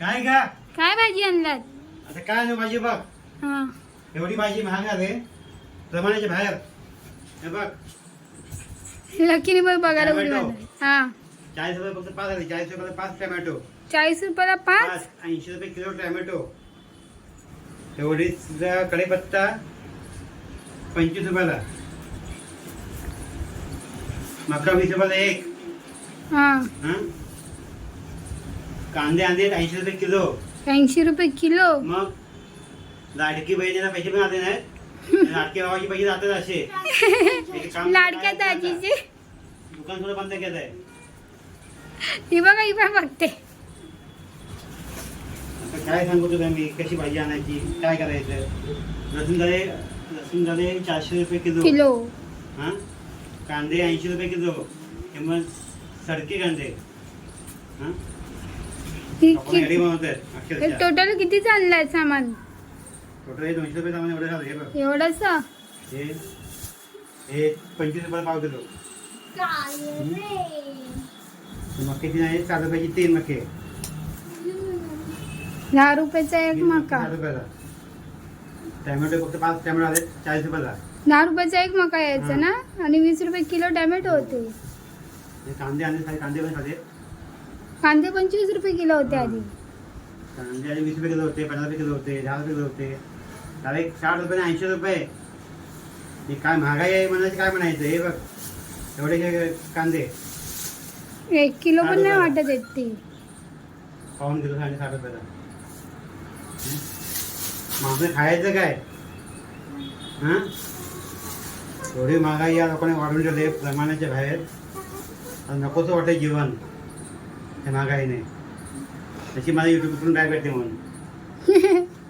काय का? काय भाजी आणलात? आता काय नाही भाजी बघ. हा. एवढी भाजी महाग आहे. प्रमाणाच्या बाहेर. हे बघ. लकीने बघ बघायला उडी. मारली. हा. चाळीस रुपये फक्त पाच आले चाळीस रुपयाला पाच टोमॅटो चाळीस रुपयाला पाच? पाच. ऐंशी रुपये किलो टोमॅटो एवढीच कढीपत्ता. पंचवीस रुपयाला. मका वीस रुपयाला एक. हा. हा? कांदे आणले ऐंशी रुपये किलो. ऐंशी रुपये किलो? मग लाडकी बहिणीला पैसे पण आले नाहीत लाडकी भावाचे पैसे जातात असे. लाडक्या दाजीचे. दुकान सुद्धा बंद केलं आहे ही बघा ही पण बघते. आता काय सांगू तुला मी? कशी भाजी आणायची? काय करायचं? लसूण झाले लसूण झाले चारशे रुपये किलो. किलो. हा? कांदे ऐंशी रुपये किलो. किंवा सडके कांदे. हा? ही आपण घरी कि- बनवतोय. हे अक्षरशः टोटल किती चाललंय सामान? टोटल हे दोनशे रुपये सामान एवढं झालं हे बघ. एवढंच? हे हे पंचवीस रुपये पाव किलो. मक्याची नाही चार रुपयाची तीन मके दहा रुपयाचा एक मका. चार रुपयाला. टॅमॅटो फक्त पाच टॅमॅटो आले चाळीस रुपयाला. दहा रुपयाचा एक मका यायचा ना? आणि वीस रुपये किलो टोमॅटो होते. हे कांदे आणले कांदे पण खाले कांदे पंचवीस रुपये किलो होते आधी. कांदे आधी वीस रुपये किलो होते पन्नास रुपये किलो होते दहा रुपये किलो होते. डायरेक्ट साठ रुपये ऐंशी रुपये. हे काय महागाई आहे म्हणायचं काय म्हणायचं? हे बघ. एवढे कांदे. एक किलो पण नाही वाटत आहेत ते. पाऊन किलो साडे साठ रुपयाला. आपलं खायचं काय? हां? एवढी महागाई या लोकांनी वाढून ठेवले प्रमाणाच्या बाहेर. नकोच वाटतं जीवन. हे नाही. त्याची मला युट्यूबवरून काय भेटते म्हणून.